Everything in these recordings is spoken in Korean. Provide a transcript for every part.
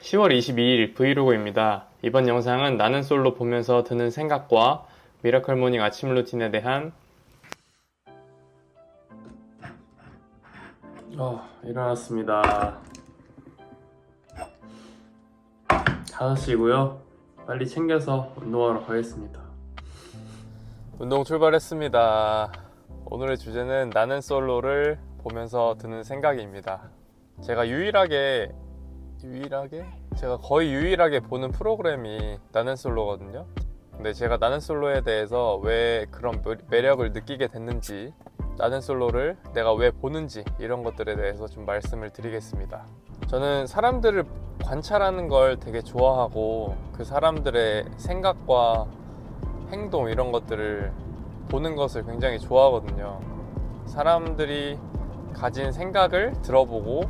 10월 22일 브이로그입니다. 이번 영상은 나는 솔로 보면서 드는 생각과 미라클 모닝 아침 루틴에 대한 어, 일어났습니다. 5시고요. 빨리 챙겨서 운동하러 가겠습니다. 운동 출발했습니다. 오늘의 주제는 나는 솔로를 보면서 드는 생각입니다. 제가 유일하게 유일하게 제가 거의 유일하게 보는 프로그램이 나는 솔로거든요. 근데 제가 나는 솔로에 대해서 왜 그런 매- 매력을 느끼게 됐는지, 나는 솔로를 내가 왜 보는지 이런 것들에 대해서 좀 말씀을 드리겠습니다. 저는 사람들을 관찰하는 걸 되게 좋아하고 그 사람들의 생각과 행동 이런 것들을 보는 것을 굉장히 좋아하거든요. 사람들이 가진 생각을 들어보고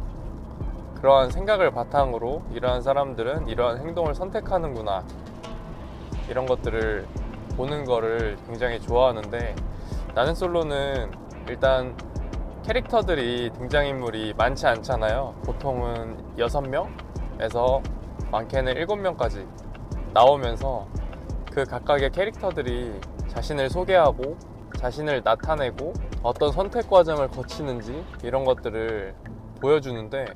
그러한 생각을 바탕으로 이러한 사람들은 이러한 행동을 선택하는구나. 이런 것들을 보는 거를 굉장히 좋아하는데 나는 솔로는 일단 캐릭터들이 등장인물이 많지 않잖아요. 보통은 6명에서 많게는 7명까지 나오면서 그 각각의 캐릭터들이 자신을 소개하고 자신을 나타내고 어떤 선택 과정을 거치는지 이런 것들을 보여주는데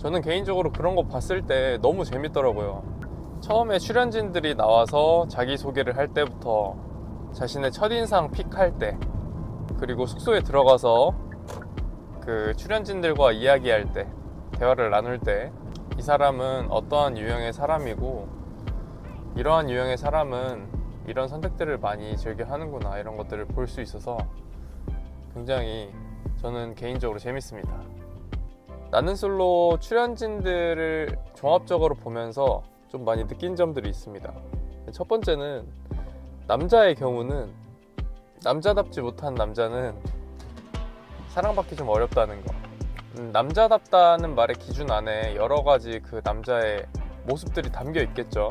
저는 개인적으로 그런 거 봤을 때 너무 재밌더라고요. 처음에 출연진들이 나와서 자기소개를 할 때부터 자신의 첫인상 픽할 때 그리고 숙소에 들어가서 그 출연진들과 이야기할 때 대화를 나눌 때 이 사람은 어떠한 유형의 사람이고 이러한 유형의 사람은 이런 선택들을 많이 즐겨 하는구나 이런 것들을 볼 수 있어서 굉장히 저는 개인적으로 재밌습니다. 나는 솔로 출연진들을 종합적으로 보면서 좀 많이 느낀 점들이 있습니다. 첫 번째는 남자의 경우는 남자답지 못한 남자는 사랑받기 좀 어렵다는 거. 음, 남자답다는 말의 기준 안에 여러 가지 그 남자의 모습들이 담겨 있겠죠.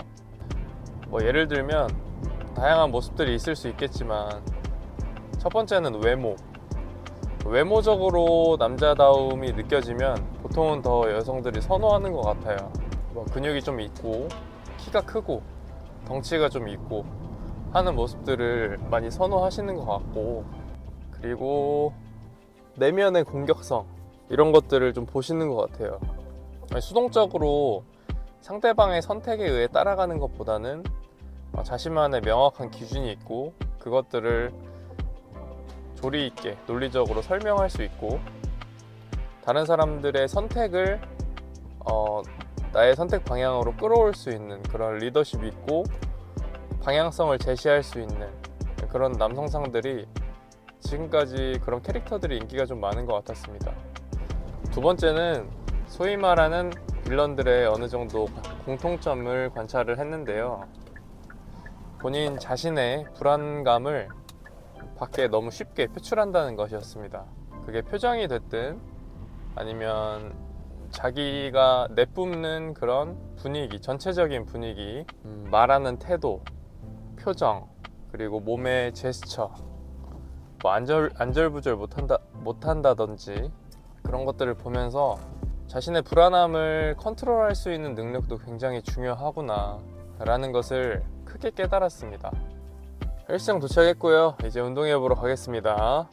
뭐 예를 들면 다양한 모습들이 있을 수 있겠지만 첫 번째는 외모. 외모적으로 남자다움이 느껴지면 보통은 더 여성들이 선호하는 것 같아요. 뭐 근육이 좀 있고 키가 크고 덩치가 좀 있고 하는 모습들을 많이 선호하시는 것 같고 그리고 내면의 공격성 이런 것들을 좀 보시는 것 같아요. 수동적으로 상대방의 선택에 의해 따라가는 것보다는 어, 자신만의 명확한 기준이 있고 그것들을 조리 있게 논리적으로 설명할 수 있고 다른 사람들의 선택을 어, 나의 선택 방향으로 끌어올 수 있는 그런 리더십이 있고 방향성을 제시할 수 있는 그런 남성상들이 지금까지 그런 캐릭터들이 인기가 좀 많은 것 같았습니다. 두 번째는 소위 말하는 빌런들의 어느 정도 공통점을 관찰을 했는데요. 본인 자신의 불안감을 밖에 너무 쉽게 표출한다는 것이었습니다. 그게 표정이 됐든 아니면 자기가 내뿜는 그런 분위기, 전체적인 분위기, 음, 말하는 태도, 표정, 그리고 몸의 제스처, 뭐 안절, 안절부절 못한다, 못한다든지 그런 것들을 보면서 자신의 불안함을 컨트롤할 수 있는 능력도 굉장히 중요하구나 라는 것을 크게 깨달았습니다. 헬스장 도착했고요. 이제 운동해 보러 가겠습니다.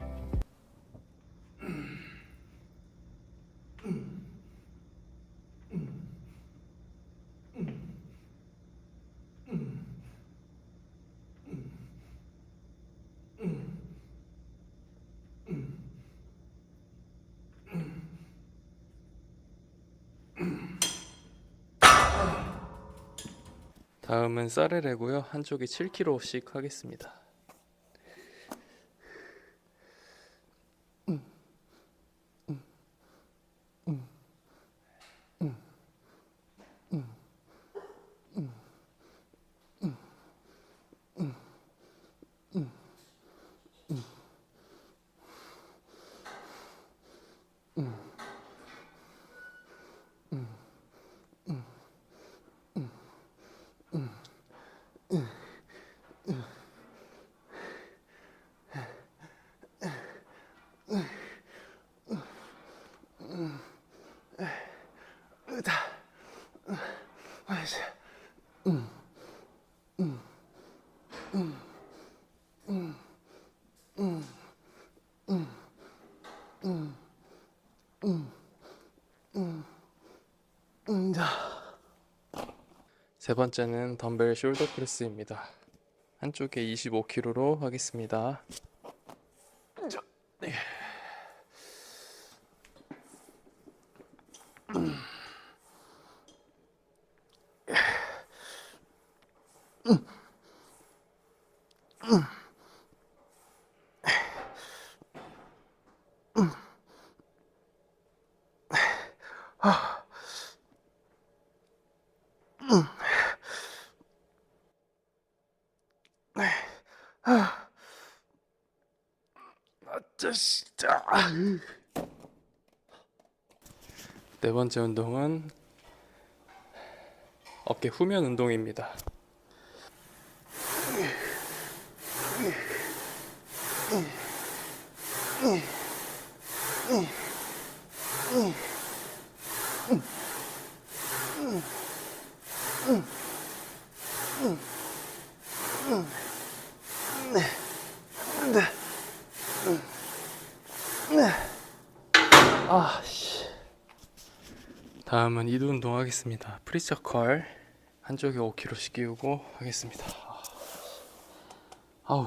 다음은 쌀을 레고요. 한쪽이 7kg씩 하겠습니다. 세 번째는 덤벨 숄더 프레스입니다. 한쪽에 25kg로 하겠습니다. 진짜. 네 번째 운동은 어깨 후면 운동입니다. 다음은 이두 운동 하겠습니다. 프리처 컬 한쪽에 5kg씩 끼우고 하겠습니다. 아우.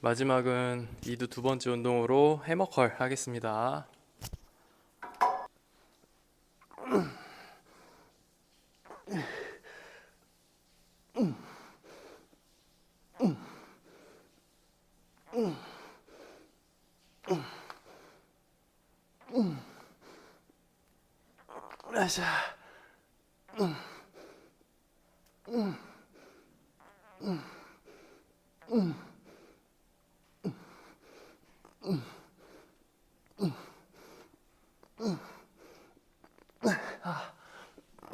마지막은 이두 두 번째 운동으로 해머컬 하겠습니다. 아샤.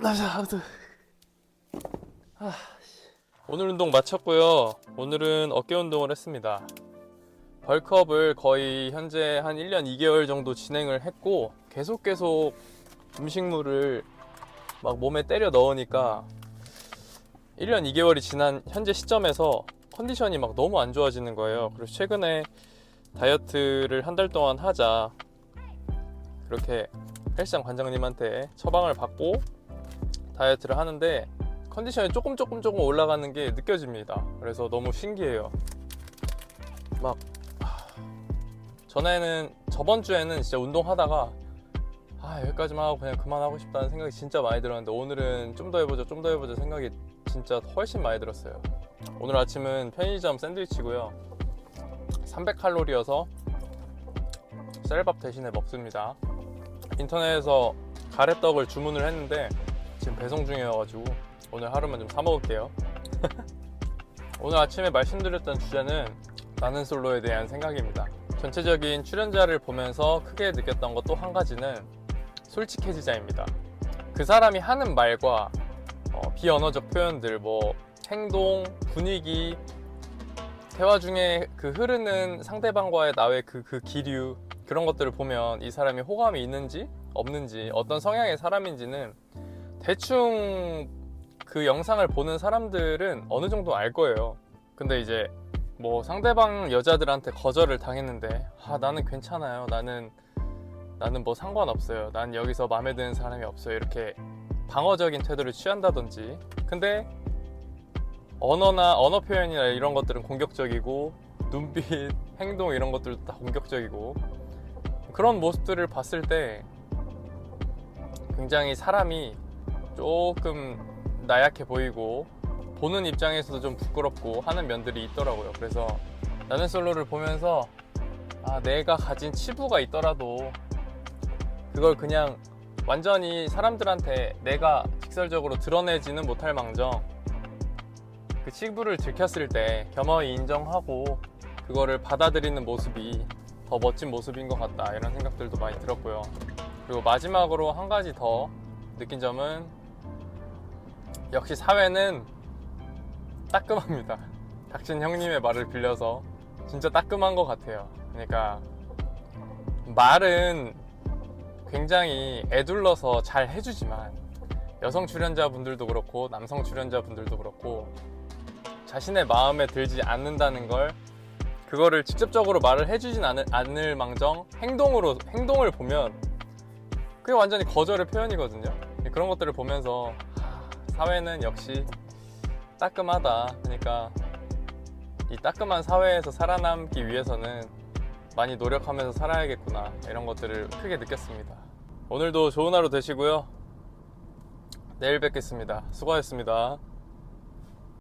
나자 아무튼 오늘 운동 마쳤고요. 오늘은 어깨 운동을 했습니다. 벌크업을 거의 현재 한 1년 2개월 정도 진행을 했고 계속 계속 음식물을 막 몸에 때려 넣으니까 1년 2개월이 지난 현재 시점에서 컨디션이 막 너무 안 좋아지는 거예요. 그래서 최근에 다이어트를 한 달 동안 하자 그렇게 헬스장 관장님한테 처방을 받고 다이어트를 하는데 컨디션이 조금 조금 조금 올라가는 게 느껴집니다. 그래서 너무 신기해요. 막 하, 전에는 저번 주에는 진짜 운동하다가 아 여기까지만 하고 그냥 그만하고 싶다는 생각이 진짜 많이 들었는데 오늘은 좀 더 해보자 좀 더 해보자 생각이 진짜 훨씬 많이 들었어요. 오늘 아침은 편의점 샌드위치고요. 300칼로리여서 쌀밥 대신에 먹습니다. 인터넷에서 가래떡을 주문을 했는데 지금 배송 중이어가지고 오늘 하루만 좀 사 먹을게요. 오늘 아침에 말씀드렸던 주제는 나는 솔로에 대한 생각입니다. 전체적인 출연자를 보면서 크게 느꼈던 것 또 한 가지는 솔직해지자입니다. 그 사람이 하는 말과 어, 비언어적 표현들, 뭐 행동, 분위기, 대화 중에 그 흐르는 상대방과의 나의 그, 그 기류 그런 것들을 보면 이 사람이 호감이 있는지 없는지 어떤 성향의 사람인지는 대충 그 영상을 보는 사람들은 어느 정도 알 거예요. 근데 이제 뭐 상대방 여자들한테 거절을 당했는데 아 나는 괜찮아요. 나는 나는 뭐 상관없어요. 난 여기서 마음에 드는 사람이 없어요. 이렇게 방어적인 태도를 취한다든지. 근데 언어나 언어 표현이나 이런 것들은 공격적이고 눈빛, 행동 이런 것들도 다 공격적이고 그런 모습들을 봤을 때 굉장히 사람이 조금 나약해 보이고 보는 입장에서도 좀 부끄럽고 하는 면들이 있더라고요. 그래서 나는 솔로를 보면서 아, 내가 가진 치부가 있더라도 그걸 그냥 완전히 사람들한테 내가 직설적으로 드러내지는 못할 망정 그 치부를 들켰을 때 겸허히 인정하고 그거를 받아들이는 모습이 더 멋진 모습인 것 같다 이런 생각들도 많이 들었고요. 그리고 마지막으로 한 가지 더 느낀 점은 역시 사회는 따끔합니다. 닥친 형님의 말을 빌려서 진짜 따끔한 것 같아요. 그러니까 말은 굉장히 애둘러서 잘 해주지만 여성 출연자분들도 그렇고 남성 출연자분들도 그렇고 자신의 마음에 들지 않는다는 걸 그거를 직접적으로 말을 해주진 않을, 않을 망정 행동으로 행동을 보면 그게 완전히 거절의 표현이거든요. 그런 것들을 보면서 하, 사회는 역시 따끔하다. 그러니까 이 따끔한 사회에서 살아남기 위해서는 많이 노력하면서 살아야겠 구나 이런 것들을 크게 느꼈습니다. 오늘도 좋은 하루 되시고요. 내일 뵙겠습니다. 수고하셨습니다.